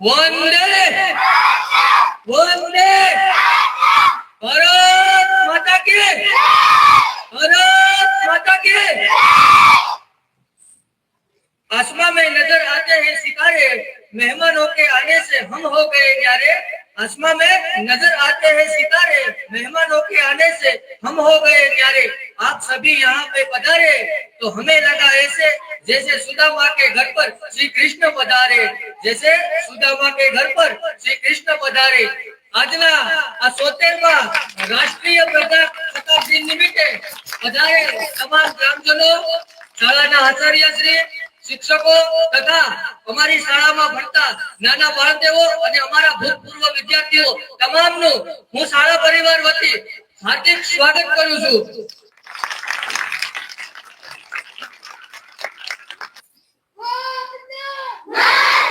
One day. One day. Bharat माता आसमा में नज़र आते हैं सितारे। मेहमानों के आने से हम हो गए न्यारे। आसमा में नज़र आते हैं सितारे। मेहमानों के आने से हम हो गए न्यारे। आप सभी यहाँ पे पधारे। तो हमें लगा ऐसे जैसे सुदामा के घर पर श्री कृष्ण पधारे। જૈસે સુદામા કે ઘર પર શ્રી કૃષ્ણ પધારે આજના આ સોતેરમા રાષ્ટ્રીય પ્રજા શતાબ્દી નિમિત્તે પધારે તમામ ગ્રામજનો, શાળાના આચાર્ય શ્રી, શિક્ષકો તથા અમારી શાળામાં ભણતા નાના બાળકો અને અમારા ભૂતપૂર્વ વિદ્યાર્થીઓ તમામનું હું શાળા પરિવાર વતી હાર્દિક સ્વાગત કરું છું Yeah!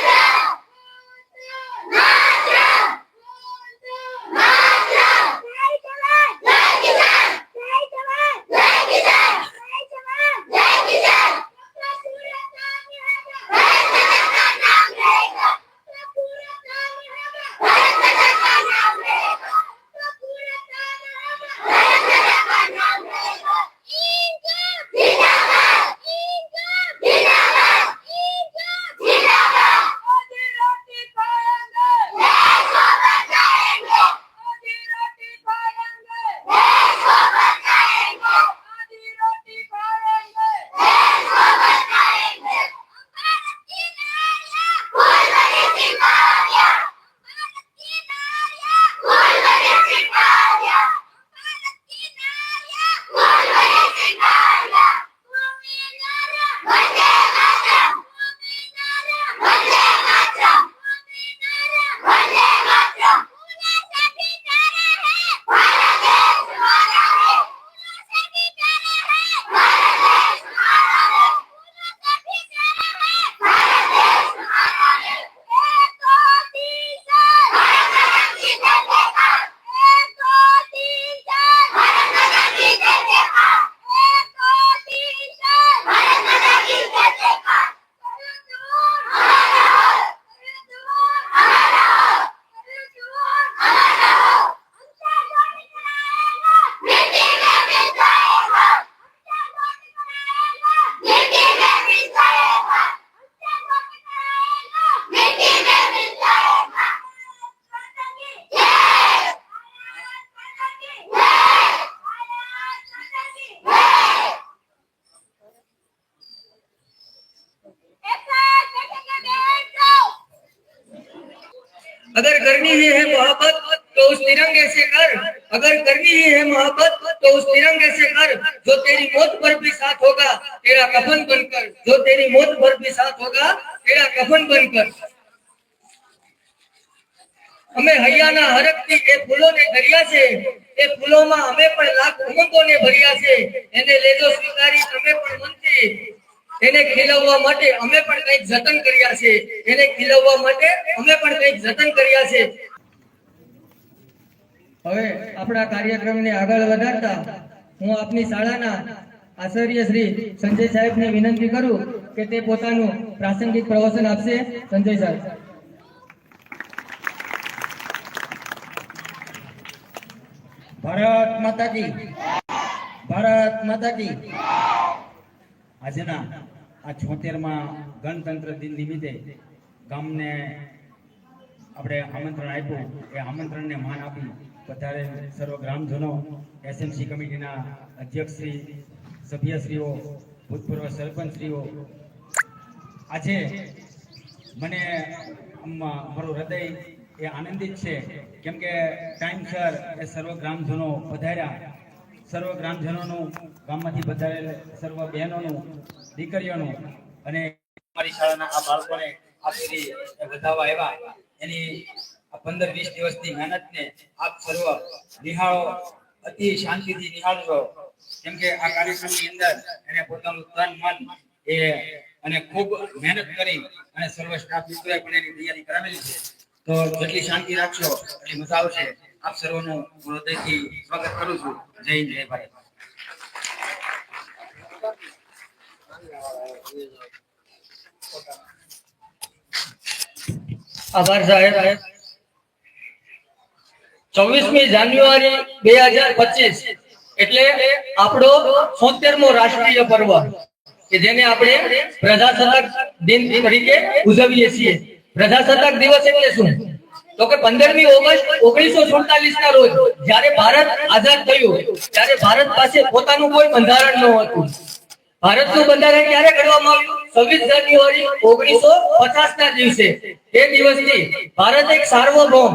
¡Muerte! कफन बनकर जो तेरी मौत पर भी साथ होगा तेरा कफन बनकर અમે હૈયાના હરખથી એ ફૂલોને ધર્યા છે એ ફૂલોમાં અમે પણ લાખ ઉમંગોને ભર્યા છે એને લેજો સ્વીકારી તમે પણ મનથી એને ખીલવવા માટે અમે પણ કંઈક જતન કર્યા છે એને ખીલવવા માટે અમે પણ કંઈક જતન કર્યા છે હવે આપણા કાર્યક્રમને આગળ વધારતા હું આપની શાળાના આચાર્ય શ્રી સંજય સાહેબને વિનંતી કરું કે તે પોતાનું પ્રાસંગિક પ્રવચન આપશે. સંજય સાહેબ. ભારત માતા કી ભારત માતા કી આજના આ છોતેરમાં ગણતંત્ર દિન નિમિત્તે ગામને આપણે આમંત્રણ આપ્યું. એ આમંત્રણને માન આપી વધારે સર્વ ગ્રામજનો, એસએમસી કમિટીના અધ્યક્ષશ્રી સભ્યશ્રીઓ, ભૂતપૂર્વ સરપંચશ્રીઓ, આજે મને મારું હૃદય એ આનંદિત છે. કેમ કે ટાઈમસર એ સર્વ ગ્રામજનો પધાર્યા. સર્વ ગ્રામજનોનું, ગામમાંથી પધારેલ સર્વ બહેનોનું, દીકરીઓનું અને અમારી શાળાના આ બાળકોને આપ સુધી વધાવવા આવ્યા. એની પંદર વીસ દિવસની મહેનતને આપ સર્વ નિહાળો, અતિ શાંતિથી નિહાળજો. કેમ કે આ કાર્યક્રમની અંદર એને પોતાનું તન, મન એ અને ખૂબ મહેનત કરી અને સર્વ સ્ટાફ મિત્રોએ પણ એની તૈયારી કરાવેલી છે. તો જેટલી શાંતિ રાખશો, એટલી મજા આવશે. આપ સર્વનું હૃદયથી સ્વાગત કરું છું. જય હિન્દ, જય ભારત. આભાર સાહેબ. ચોવીસમી જાન્યુઆરી બે હજાર પચીસ. એટલે આપણો સોતેરમો રાષ્ટ્રીય પર્વ, કે જેને આપણે પ્રજાસત્તાક દિન તરીકે ઉજવીએ છીએ. પ્રજાસત્તાક દિવસ એટલે શું? તો કે પંદરમી ઓગસ્ટ ઓગણીસો સુડતાલીસ ના રોજ જયારે ભારત આઝાદ થયું, ત્યારે ભારત પાસે પોતાનું કોઈ બંધારણ ન હતું. ભારતનું બંધારણ ક્યારે કરવામાં આવ્યું? છવ્વીસ જાન્યુઆરી ઓગણીસો પચાસ ના દિવસે. તે દિવસથી ભારત એક સાર્વભૌમ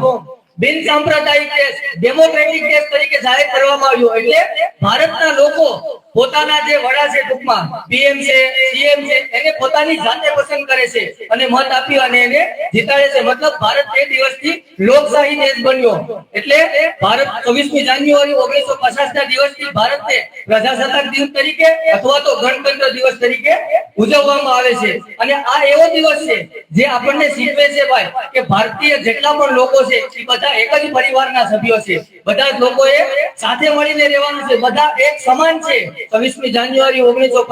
બિન સાંપ્રદાયિક દેશ ડેમોક્રેટિક દેશ તરીકે જાહેર કરવામાં આવ્યો. એટલે ભારતના લોકો પોતાના જે વડા છે ટૂંકમાં, પીએમ છે, સીએમ છે, એને પોતાની જાતે પસંદ કરે છે અને મત આપી અને એને જીતાડે છે. મતલબ ભારત એ દિવસથી લોકશાહી દેશ બન્યો. એટલે ભારત છવ્વીસમી જાન્યુઆરી ઓગણીસો પચાસ ના દિવસથી ભારતને પ્રજાસત્તાક દિવસ તરીકે અથવા તો ગણતંત્ર દિવસ તરીકે ઉજવવામાં આવે છે. અને આ એવો દિવસ છે જે આપણને શીખવે છે ભાઈ કે ભારતીય જેટલા પણ લોકો છે, એ બધા એક જ પરિવારના સભ્યો છે. બધા જ લોકોએ સાથે મળીને રહેવાનું છે. બધા એક સમાન છે. છવ્વીસમી જાન્યુઆરી ઓગણીસો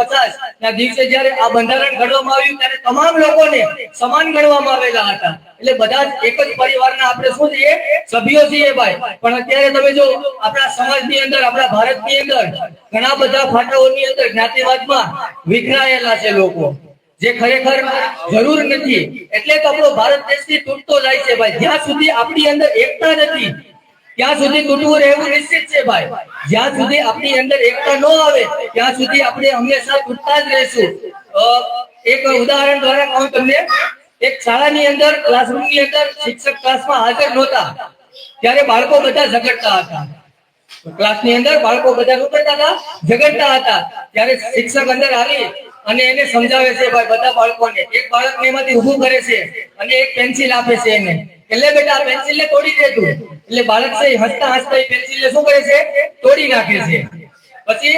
ના દિવસે જયારે આ બંધારણ ઘડવામાં આવ્યું, ત્યારે તમામ લોકોને સમાન ગણવામાં આવેલા હતા. એટલે બધા જ એક જ પરિવારના આપણે શું છીએ? સભ્યો છીએ ભાઈ. પણ અત્યારે તમે જો આપણા સમાજની અંદર, આપણા ભારતની અંદર ઘણા બધા ફાટાઓની અંદર જ્ઞાતિવાદમાં વિખરાયેલા છે લોકો. જે ખરેખર જરૂર નથી. એટલે તો આપણો ભારત દેશથી તૂટતો જાય છે ભાઈ. જ્યાં સુધી આપણી અંદર એકતા નથી, ત્યાં સુધી તૂટવું રહેવું નિશ્ચિત છે ભાઈ. જ્યાં સુધી આપણી અંદર એકતા ન આવે, ત્યાં સુધી આપણે હંમેશા તૂટતા જ રહેશું. એક ઉદાહરણ દ્વારા કહું તમને. એક શાળાની અંદર, ક્લાસરૂમની અંદર શિક્ષક ક્લાસમાં હાજર નહોતા. ત્યારે બાળકો બધા ઝઘડતા હતા. ક્લાસની અંદર બાળકો બધા શું હતા ઝઘડતા હતા. ત્યારે શિક્ષક અંદર આવી અને એને સમજાવે છે ભાઈ બધા બાળકોને. એક બાળકને એમાંથી ઊભું કરે છે અને એક પેન્સિલ આપે છે એને. એટલે બેટા આ પેન્સિલને તોડી દે તું. એટલે બાળક છે હસતા હસતા એ પેન્સિલને શું કરે છે? તોડી નાખે છે. પછી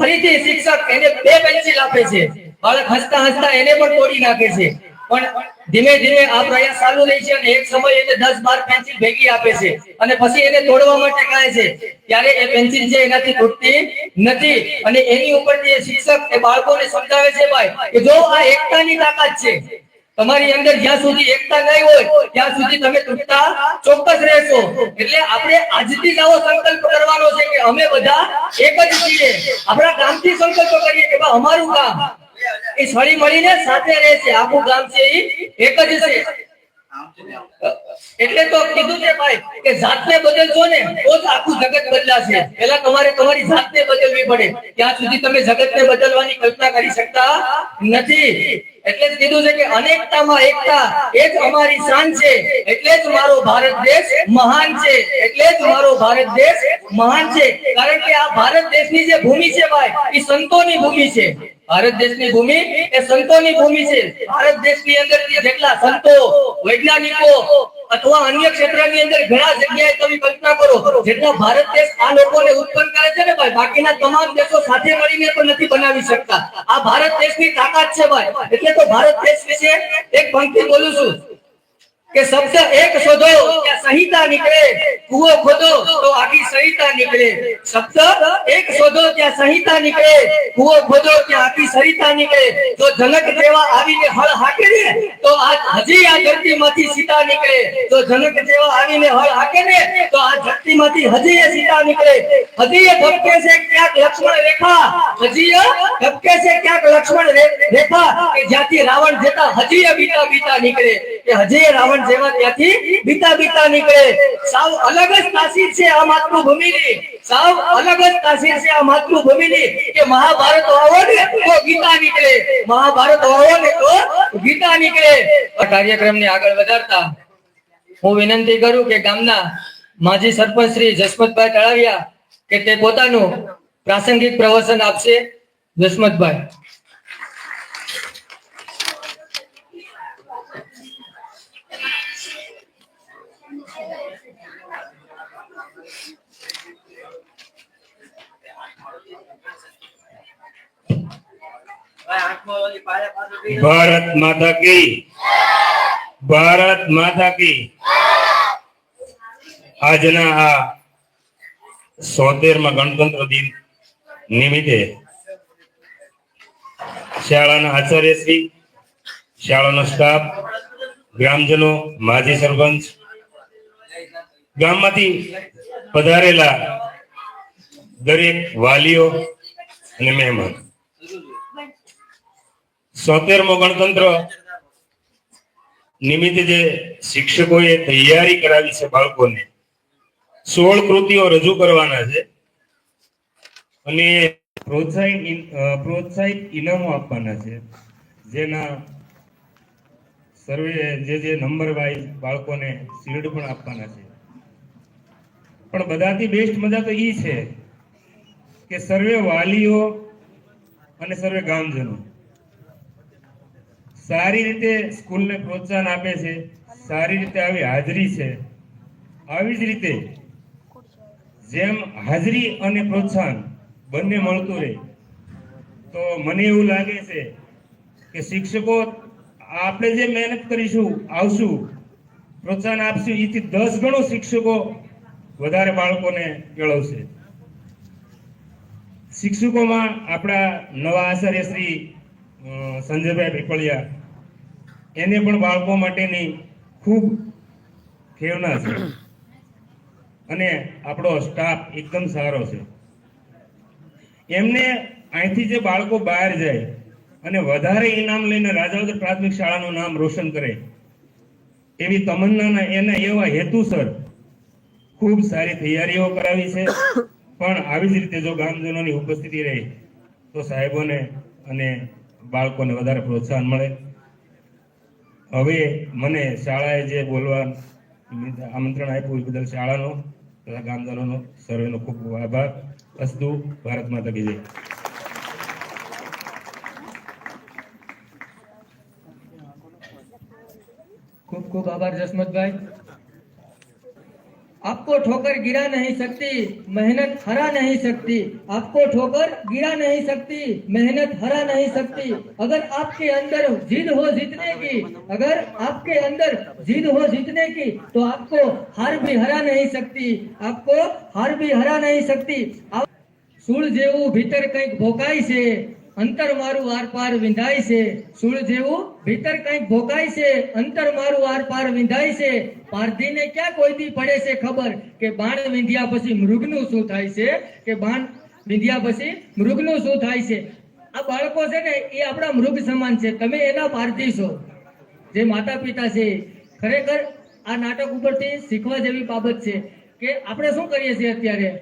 ફરીથી શિક્ષક એને બે પેન્સિલ આપે છે. બાળક હસતા હસતા એને પણ તોડી નાખે છે. પણ ધીમે ધીમે આ પ્રયાસ ચાલુ રહે છે અને એક સમય એને દસ બાર પેન્સિલ ભેગી આપે છે. અને પછી એને તોડવા માટે કહે છે. ત્યારે એ પેન્સિલ છે એનાથી તૂટતી નથી. અને એની ઉપર શિક્ષક, એ બાળકોને સમજાવે છે, ભાઈ, કે જો આ એકતાની તાકાત છે, તમારી અંદર જ્યાં સુધી એકતા નહીં હોય, ત્યાં સુધી તમે તૂટતા ચોક્કસ રહેશો. એટલે આપણે આજથી જ આવો સંકલ્પ કરવાનો છે કે અમે બધા એક જ છીએ. આપણા ગામથી સંકલ્પ કરીએ કે અમારું ગામ એ સળી મળીને સાથે રહે છે. આખું ગામ છે એ એક જ છે. એટલે તો કીધું છે ભાઈ કે જાતને બદલશો ને તો જ આખું જગત બદલાશે. પેલા તમારે તમારી જાતને બદલવી પડે. ત્યાં સુધી તમે જગતને બદલવાની કલ્પના કરી શકતા નથી. એટલે જ કીધું છે કે અનેકતામાં એકતા એ જ અમારી શાન છે. એટલે જ મારો ભારત દેશ મહાન છે. એટલે જ મારો ભારત દેશ મહાન છે. કારણ કે આ ભારત દેશની જે ભૂમિ છે ભાઈ, એ સંતોની ભૂમિ છે. ભારત દેશની ભૂમિ એ સંતોની ભૂમિ છે. ભારત દેશની અંદર જેટલા સંતો, વૈજ્ઞાનિકો અથવા અન્ય ક્ષેત્રની અંદર ઘણા જગ્યાએ તમે કલ્પના કરો, જેટલા ભારત દેશ આ લોકોને ઉત્પન્ન કરે છે ને ભાઈ, બાકીના તમામ દેશો સાથે મળીને પણ નથી બનાવી શકતા. આ ભારત દેશની તાકાત છે ભાઈ. એટલે તો ભારત દેશ વિશે એક પંક્તિ બોલું છું કે શબ્દ એક શોધો સહિતા નીકળે, કુવો ખોદો, તો આખી સંહિતા નીકળે. શબ્દ એક શોધો ત્યાં સંહિતા નીકળે, કુવો ખોદો ત્યાં આખી સરિતા નીકળે. જો જનક જેવા આવીને હળ હાકે ને, તો આ હજી આ ધરતીમાંથી સીતા નીકળે. જો જનક જેવા આવીને હળ હાકે ને, તો આ ધરતીમાંથી હજી એ સીતા નીકળે. હજી એ ધબકે છે ક્યાંક લક્ષ્મણ રેખા હજી એ ધબકે છે ક્યાંક લક્ષ્મણ રેખા, કે જ્યાંથી રાવણ જતા હજી એ બીતા બીતા નીકળે. કે હજી એ રાવણ જેવા ત્યાંથી બીતા બીતા નીકળે. સાવ અલગ જ તાસીર છે આ માતૃભૂમિની સાવ અલગ જ તાસીર છે આ માતૃભૂમિની કે મહાભારત વાવો ને તો ગીતા નીકળે. મહાભારત વાવો ને તો ગીતા નીકળે. કાર્યક્રમને આગળ વધારતા હું વિનંતી કરું કે ગામના માજી સરપંચ શ્રી જસમતભાઈ તળાવિયા કે તે પોતાનું પ્રાસંગિક પ્રવચન આપશે જસમતભાઈ ભારત માતા કી. ભારત માતા કી. આજના આ સોતેરમાં ગણતંત્ર દિન નિમિત્તે શાળાના આચાર્યશ્રી શાળાનો સ્ટાફ ગ્રામજનો માજી સરપંચ ગામમાંથી પધારેલા દરેક વાલીઓ અને મહેમાન. સોતેરમો ગણતંત્ર. નિમિત્તે જે શિક્ષકોએ તૈયારી કરાવી છે બાળકોને, સોળ કૃતિઓ રજૂ કરવાના છે અને પ્રોત્સાહિત પ્રોત્સાહિત ઇનામો આપવાના છે. જેના સર્વે, જે જે નંબર વાઇઝ બાળકોને શિલ્ડ પણ આપવાના છે. પણ બધાથી બેસ્ટ મજા તો એ છે કે સર્વે વાલીઓ અને સર્વે ગામજનો સારી રીતે સ્કૂલને પ્રોત્સાહન આપે છે, સારી રીતે આવી હાજરી છે. આવી જ રીતે જેમ હાજરી અને પ્રોત્સાહન બંને મળતું રહે, તો મને એવું લાગે છે કે શિક્ષકો આપણે જે મહેનત કરીશું, આવશું, પ્રોત્સાહન આપશું, એથી દસ ગણો શિક્ષકો વધારે બાળકોને કેળવશે. શિક્ષકોમાં આપણા નવા આચાર્ય શ્રી સંજયભાઈ પીપળિયા એને પણ બાળકો માટેની ખૂબ ખેવના છે. અને આપણો સ્ટાફ એકદમ સારો છે. એમને અહીંથી જે બાળકો બહાર જાય અને વધારે ઇનામ લઈને રાજાવદર પ્રાથમિક શાળાનું નામ રોશન કરે, એવી તમન્નાના એના એવા હેતુસર ખૂબ સારી તૈયારીઓ કરાવી છે. પણ આવી જ રીતે જો ગામજનોની ઉપસ્થિતિ રહે, તો સાહેબોને અને બાળકોને વધારે પ્રોત્સાહન મળે. હવે મને શાળાએ જે બોલવા આમંત્રણ આપ્યું એ બદલ શાળાનો, તથા ગામદારોનો સર્વેનો ખૂબ આભાર. અસ્તુ, ભારત માતા કી જય. ખૂબ ખૂબ આભાર જસમતભાઈ. आपको ठोकर गिरा नहीं सकती मेहनत हरा नहीं सकती आपको ठोकर गिरा नहीं सकती मेहनत हरा नहीं सकती अगर आपके अंदर जिद हो जीतने की अगर आपके अंदर जिद हो जीतने की तो आपको हार भी हरा नहीं सकती आपको हार भी हरा नहीं सकती आप સૂળ જેવું ભીતર કંઈક ભોકાય છે અંતર મારું આર પાર વિંધાય છે. સૂળ જેવું ભીતર કંઈક ભોગાય છે. અંતર મારું આર પાર વિંધાય છે. પારધીને ક્યાં કોઈથી પડે છે ખબર કે બાણ વિંધ્યા પછી મૃગનું શું થાય છે? કે બાણ વિંધ્યા પછી મૃગનું શું થાય છે? આ બાળકો છે ને, એ આપણા મૃગ સમાન છે. તમે એના પારધી છો. જે માતા પિતા છે. ખરેખર આ નાટક ઉપરથી શીખવા જેવી બાબત છે કે આપણે શું કરીએ છીએ અત્યારે?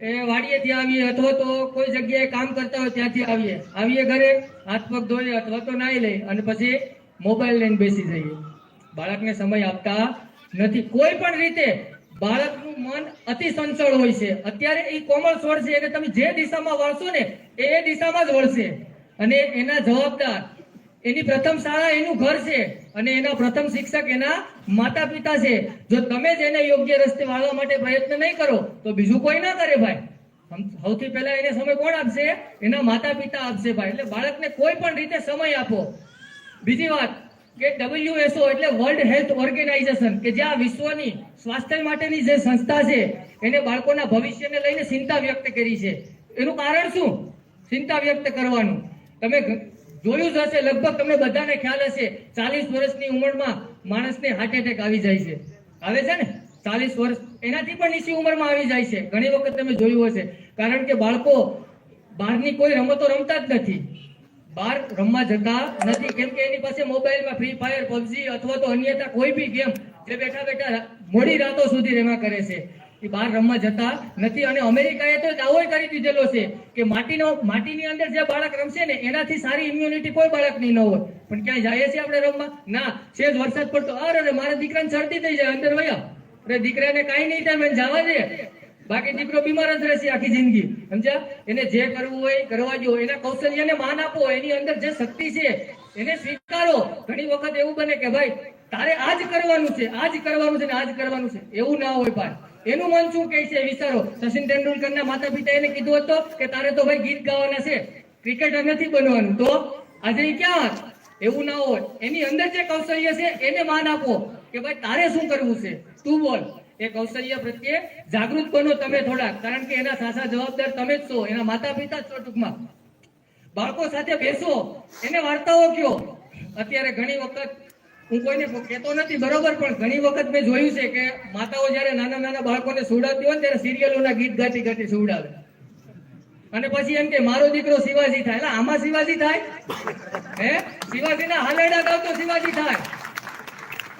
એ વાડીએથી આવીએ, અથવા તો કોઈ જગ્યાએ કામ કરતા હોય ત્યાંથી આવીએ. આવીએ ઘરે હાથ પગ ધોઈએ અથવા તો નાહી લઈએ અને પછી મોબાઈલ લઈને બેસી જઈએ. બાળકને સમય આપતા નથી. કોઈ પણ રીતે બાળકનું મન અતિ સંચળ હોય છે. અત્યારે એ કોમળ છોડ છે, એટલે તમે જે દિશામાં વળશો ને એ દિશામાં જ વળશે. અને એના જવાબદાર એની પ્રથમ શાળા એનું ઘર છે અને એના પ્રથમ શિક્ષક એના માતા પિતા છે. જો તમે જ એને યોગ્ય રસ્તે વાળવા માટે પ્રયત્ન નહીં કરો, તો બીજું કોઈ ના કરે ભાઈ. સૌથી પહેલા એને સમય કોણ આપશે? એના માતા પિતા આપશે ભાઈ. એટલે બાળકને કોઈ પણ રીતે સમય આપો. બીજી વાત કે ડબલ્યુએસઓ એટલે વર્લ્ડ હેલ્થ ઓર્ગેનાઇઝેશન કે જે આ વિશ્વની સ્વાસ્થ્ય માટેની જે સંસ્થા છે, એને બાળકોના ભવિષ્યને લઈને ચિંતા વ્યક્ત કરી છે. એનું કારણ શું? ચિંતા વ્યક્ત કરવાનું. તમે જોયું જ હશે. લગભગ તમને બધાને ખ્યાલ હશે, ચાલીસ વર્ષની ઉંમરમાં માણસને હાર્ટ એટેક આવી જાય છે. આવે છે ને? ચાલીસ વર્ષ, એનાથી પણ નીચી ઉંમરમાં આવી જાય છે. ઘણી વખત તમે જોયું હશે. કારણ કે બાળકો, બહારની કોઈ રમતો રમતા જ નથી. બહાર રમવા જતા નથી. કેમ કે એની પાસે મોબાઈલમાં ફ્રી ફાયર પબજી અથવા તો અન્યતા કોઈ બી ગેમ જે બેઠા બેઠા મોડી રાતો સુધી રમ્યા કરે છે. એ બહાર રમવા જતા નથી. અને અમેરિકાએ તો દાવો કરી દીધેલો છે કે માટીનો, માટીની અંદર જે બાળક રમશે ને, એનાથી સારી ઇમ્યુનિટી કોઈ બાળકની ન હોય. પણ ક્યાંય જાય છે આપણે રમવા? ના, છે વરસાદ પડતો. અરે મારા દીકરાને શરદી થઈ જાય અંદર વયા. અરે, દીકરાને કાંઈ નહીં થાય જવા દે. બાકી દીકરો બીમાર જ રહેશે આખી જિંદગી. સમજ્યા? એને જે કરવું હોય કરવા જો એના કૌશલ્યને માન આપો. એની અંદર જે શક્તિ છે, એને સ્વીકારો. ઘણી વખત એવું બને કે ભાઈ, તારે આજ કરવાનું છે, આજ કરવાનું છે ને આજ કરવાનું છે. એવું ના હોય ભાઈ એનું મન શું કહે છે? વિચારો. સચિન તેંડુલકરના માતા પિતા એને કીધું હતું કે, તારે તો ભાઈ ગીત ગાવાના છે. ક્રિકેટર નથી બનવાનું. તો આજે ક્યાં એવું ના હોય. એની અંદર જે કૌશલ્ય છે, એને માન આપો કે, ભાઈ, તારે શું કરવું છે? તું બોલ. એ કૌશલ્ય પ્રત્યે જાગૃત બનો તમે થોડા કારણ કે એના સાસા જવાબદાર તમે જ છો. એના માતા પિતા છો ટૂંકમાં. બાળકો સાથે બેસો. એને વાર્તાઓ કયો. અત્યારે ઘણી વખત હું કોઈને કહેતો નથી, બરોબર, પણ ઘણી વખત મેં જોયું છે કે માતાઓ જ્યારે નાના નાના બાળકોને સુવડાવતી હોય ત્યારે સિરિયલોના ગીત ગાતી ગાતી સુવડાવે. અને પછી એમ કે, મારો દીકરો શિવાજી થાય. એટલે આમાં શિવાજી થાય? હે? શિવાજીના હાલેડા ગાવ તો શિવાજી થાય.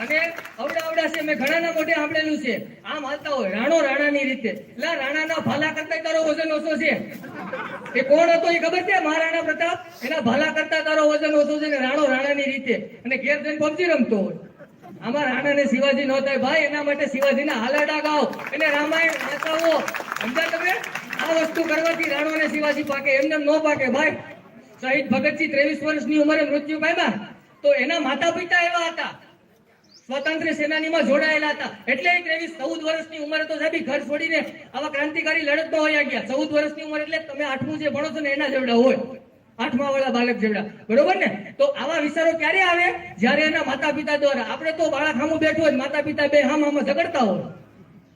અને અવડા અવડા છે, મેં ઘણાના મોઢે સાંભળેલું છે. આમ હાલતા હોય, રાણો રાણાની રીતે. એટલે રાણા રાણાના ફાલા કરતા તારો વજન ઓછો છે. એ કોણ હતો એ ખબર છે? મહારાણા પ્રતાપ. એના ભલા કરતા તારો વજન ઓછો છે રાણો રાણાની રીતે. અને ઘેર જઈને પબજી રમતો હોય. આમાં રાણા ને શિવાજી નો થાય. ભાઈ, એના માટે શિવાજી ના હાલરડા ગાઓ. એને રામાયણ બતાવો સમજ્યા તમે? આ વસ્તુ કરવાથી રાણો ને શિવાજી પાકે, એમને નો પાકે. ભાઈ, શહીદ ભગતસિંહ ત્રેવીસ વર્ષની ઉંમરે મૃત્યુ પામ્યા. તો એના માતા પિતા એવા હતા. સ્વતંત્ર સેનાનીમાં જોડાયેલા હતા. એટલે ત્રેવીસ, ચૌદ વર્ષની ઉંમરે તો સાહેબ ઘર છોડીને આવા ક્રાંતિકારી લડતમાં હોય ગયા. ચૌદ વર્ષની ઉંમર એટલે તમે આઠમું જે ભણો છો ને એના જેવડા હોય. આઠમા વાળા બાળક જેવડા. બરોબર ને? તો આવા વિચારો ક્યારે આવે? જ્યારે એના માતા પિતા દ્વારા. આપણે તો બાળક સામું બેઠું હોય માતા પિતા બે હામ હામાં ઝઘડતા હોય.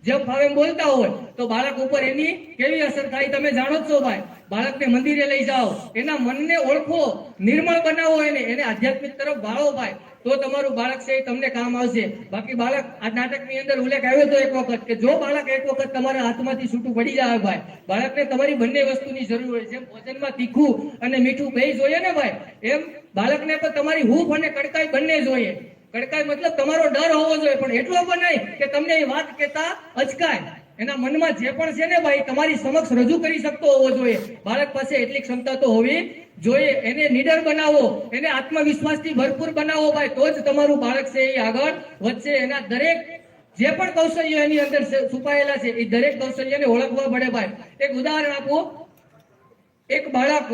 જેમ ફાવે બોલતા હોય. તો બાળક ઉપર એની કેવી અસર થાય તમે જાણો છો ભાઈ? બાળકને મંદિરે લઈ જાઓ. એના મનને ઓળખો. નિર્મળ બનાવો એને. એને આધ્યાત્મિક તરફ વાળો ભાઈ. તો તમારું બાળક છે એ તમને કામ આવશે. બાકી બાળક આ નાટકની અંદર ઉલ્લેખ આવ્યો હતો એક વખત કે જો બાળક એક વખત તમારા હાથમાંથી છૂટું પડી જાય ભાઈ, બાળકને તમારી બંને વસ્તુની જરૂર હોય, જેમ ભોજનમાં તીખું અને મીઠું બે જોઈએ ને ભાઈ, એમ બાળકને પણ તમારી હૂફ અને કડકાઈ બંને જોઈએ. કડકાઈ મતલબ તમારો ડર હોવો જોઈએ, પણ એટલો પણ નહીં કે તમને એ વાત કહેતા અચકાય. એના મનમાં જે પણ છે ને ભાઈ, તમારી સમક્ષ રજૂ કરી શકતો હોવો જોઈએ. બાળક પાસે એટલી ક્ષમતા તો હોવી જોઈએ, એને નીડર બનાવો, એને આત્મવિશ્વાસથી ભરપૂર બનાવો ભાઈ, તો જ તમારું બાળક છે એ આગળ વધશે. એના દરેક જે પણ કૌશલ્યો એની અંદર છુપાયેલા છે, એ દરેક કૌશલ્યને ઓળખવા પડે ભાઈ. એક ઉદાહરણ આપો. એક બાળક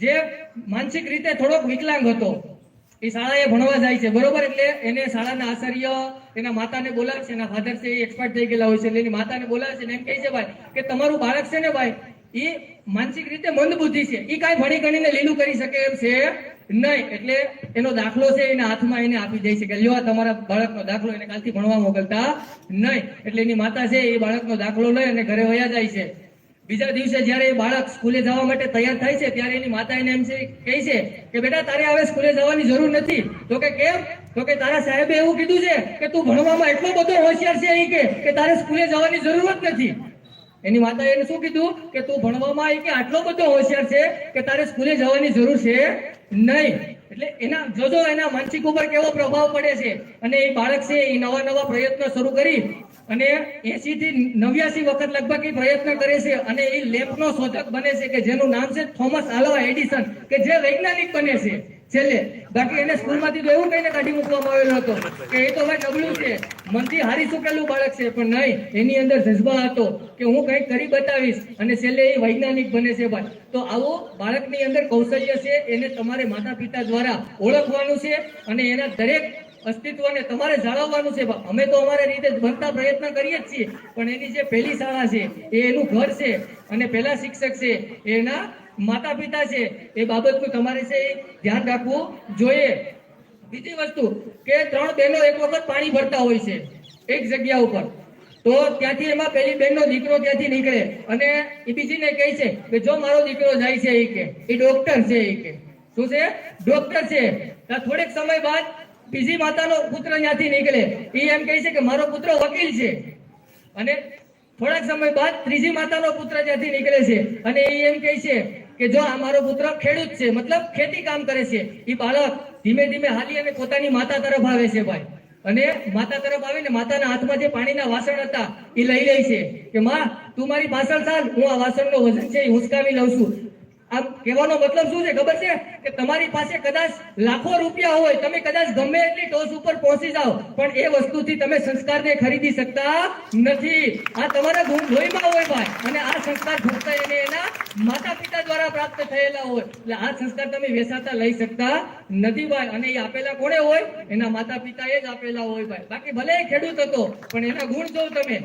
જે માનસિક રીતે થોડોક વિકલાંગ હતો, એ શાળાએ ભણવા જાય છે, બરોબર? એટલે એને શાળાના આચાર્ય, એના માતાને બોલાવે છે, એના ફાધર છે એ એક્સપર્ટ થઈ ગયેલા હોય છે, એટલે એની માતાને બોલાવે છે એમ કહે છે ભાઈ, કે તમારું બાળક છે ને ભાઈ એ માનસિક રીતે મંદબુદ્ધિ છે. એ કાંઈ ભણી ગણીને લીલું કરી શકે એમ છે નહીં. એટલે એનો દાખલો છે એના હાથમાં એને આપી દે શકે લ્યો તમારા બાળકનો દાખલો એને કાલથી ભણવા મોકલતા નહીં. એટલે એની માતા છે એ બાળકનો દાખલો લઈ અને ઘરે વયા જાય છે. બીજા દિવસે જ્યારે એ બાળક સ્કૂલે જવા માટે તૈયાર થાય છે, ત્યારે એની માતા એને એમ છે, કહે છે કે, બેટા, તારે હવે સ્કૂલે જવાની જરૂર નથી. તો કે, કેમ? તો કે, તારા સાહેબે એવું કીધું છે કે તું ભણવામાં એટલો બધો હોશિયાર છે કે તારે સ્કૂલે જવાની જરૂર જ નથી. એની માતાએ એને શું કીધું? કે તું ભણવામાં એ કે આટલો બધો હોશિયાર છે કે તારે સ્કૂલે જવાની જરૂર છે નહીં. એટલે એના જોજો એના માનસિક ઉપર કેવો પ્રભાવ પડે છે અને એ બાળક છે એ નવા નવા પ્રયત્નો શરૂ કરી અને એસી થી નવ્યાસી વખત લગભગ એ પ્રયત્ન કરે છે અને એ લેમ્પનો શોધક બને છે કે જેનું નામ છે થોમસ આલ્વા એડિસન, કે જે વૈજ્ઞાનિક બને છે. છેલ્લે. બાકી એને સ્કૂલમાંથી તો એવું કહીને કાઢી મૂકવામાં આવેલો હતો કે એ તો ભાઈ નબળું છે. મનથી હારી ચૂકેલું બાળક છે, પણ નહીં. એની અંદર જજ્બા હતો કે હું કંઈક કરી બતાવીશ અને છેલ્લે એ વૈજ્ઞાનિક બને છે ભાઈ. તો આવો બાળકની અંદર કૌશલ્ય છે, એને તમારે માતા પિતા દ્વારા ઓળખવાનું છે અને એના દરેક અસ્તિત્વને તમારે જાળવવાનું છે. અમે તો અમારી રીતે બનતા પ્રયત્ન કરીએ જ છીએ, પણ એની જે પહેલી શાળા છે, એ એનું ઘર છે અને પહેલા શિક્ષક છે, એના માતા પિતા છે, એ બાબતનું તમારે છે ધ્યાન રાખવું જોઈએ. બીજી વસ્તુ કે ત્રણ બહેનો એક વખત પાણી ભરતા હોય છે, એક જગ્યા ઉપર. તો ત્યાંથી એમાં પેલી બેનનો દીકરો ત્યાંથી નીકળે અને એ બીજીને કહે છે કે જો મારો દીકરો જાય છે એ કે એ ડોક્ટર છે એ કે. શું છે? ડોક્ટર છે. થોડેક સમય બાદ બીજી માતાનો પુત્ર ત્યાંથી નીકળે. એ એમ કહે છે કે મારો પુત્ર વકીલ છે. અને થોડાક સમય બાદ ત્રીજી માતાનો પુત્ર ત્યાંથી નીકળે છે. અને એ એમ કહે છે કે જો આ પુત્ર ખેડૂત છે, મતલબ ખેતી કામ કરે છે એ બાળક ધીમે ધીમે હાલી અને પોતાની માતા તરફ આવે છે ભાઈ. અને માતા તરફ આવીને માતાના હાથમાં જે પાણીના વાસણ હતા એ લઈ લે છે કે, માં, તું મારી પાછળ ચાલ, હું આ વાસણનો વજન છે એ લઉં છું. આમ કહેવાનો મતલબ શું છે? ખબર છે કે તમારી પાસે કદાચ લાખો રૂપિયા હોય, તમે કદાચ ગમે એટલી ટોચ ઉપર પહોંચી જાઓ, પણ એ વસ્તુથી તમે સંસ્કારને ખરીદી શકતા નથી. આ તમારા ગુણ લોહીમાં હોય ભાઈ, અને આ સંસ્કાર ફક્ત એને એના માતા પિતા દ્વારા પ્રાપ્ત થયેલા હોય. એટલે આ સંસ્કાર તમે વેસાતા લઈ શકતા નથી ભાઈ, અને એ આપેલા કોણે હોય? એના માતા પિતાએ જ આપેલા હોય ભાઈ. બાકી ભલે એ ખેડૂત હતો, પણ એના ગુણ જો તમે.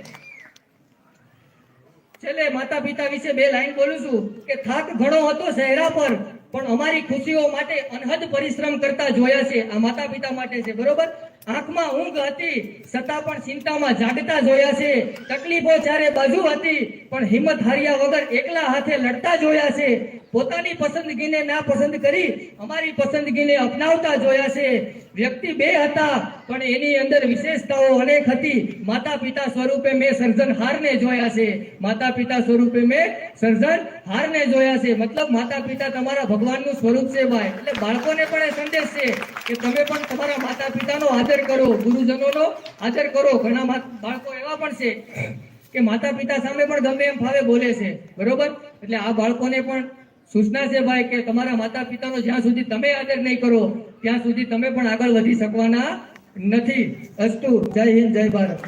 છેલ્લે માતા પિતા વિશે બે લાઈન બોલું છું કે થાક ઘણો હતો ચહેરા પર, પણ અમારી ખુશીઓ માટે અનહદ પરિશ્રમ કરતા જોયા છે આ માતા પિતા માટે છે, બરોબર? આંખમાં ઊંઘ હતી, છતાં પણ ચિંતામાં જાગતા જોયા છે. તકલીફો ચારે બાજુ હતી, પણ હિંમત હાર્યા વગર એકલા હાથે લડતા જોયા છે. પોતાની પસંદગીને ના પસંદ કરી, અમારી પસંદગીને અપનાવતા જોયા છે. વ્યક્તિ બે હતા, પણ એની અંદર વિશેષતાઓ અનેક હતી. માતા પિતા સ્વરૂપે મેં સર્જનહારને જોયા છે. માતા પિતા સ્વરૂપે મેં સર્જનહારને જોયા છે. મતલબ માતા પિતા તમારા ભગવાનનું સ્વરૂપ છે ભાઈ. એટલે બાળકોને પણ એ સંદેશ છે કે તમે પણ તમારા માતા પિતાનો આદર કરો, ગુરુજનોનો આદર કરો. ઘણા બાળકો એવા પણ છે કે માતા પિતા સામે પણ ગમે એમ ફાવે બોલે છે. બરોબર? એટલે આ બાળકોને પણ સૂચના છે ભાઈ કે તમારા માતા પિતાનો જ્યાં સુધી તમે આદર નહીં કરો ત્યાં સુધી તમે પણ આગળ વધી શકવાના નથી અસ્તુ જય હિન્દ જય ભારત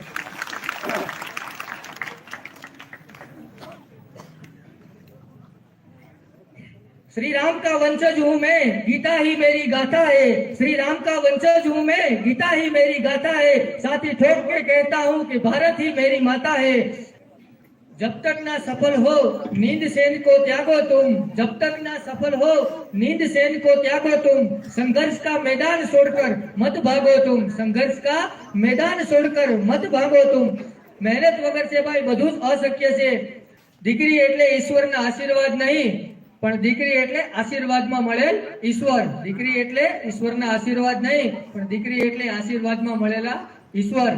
श्री राम का वंशज हूँ मैं गीता ही मेरी गाथा है श्री राम का वंशज हूँ मैं गीता ही मेरी गाथा है साथ ही ठोक के कहता हूँ कि भारत ही मेरी माता है जब तक ना सफल हो नींद सेन को त्यागो तुम जब तक ना सफल हो नींद सेन को त्यागो तुम संघर्ष का मैदान छोड़कर मत भागो तुम संघर्ष का मैदान छोड़कर मत भागो तुम મહેનત વગર છે ભાઈ બધું જ અશક્ય છે દીકરી એટલે ઈશ્વરના આશીર્વાદ નહીં પણ દીકરી એટલે આશીર્વાદમાં મળેલ ઈશ્વર દીકરી એટલે ઈશ્વરના આશીર્વાદ નહીં પણ દીકરી એટલે આશીર્વાદમાં મળેલા ઈશ્વર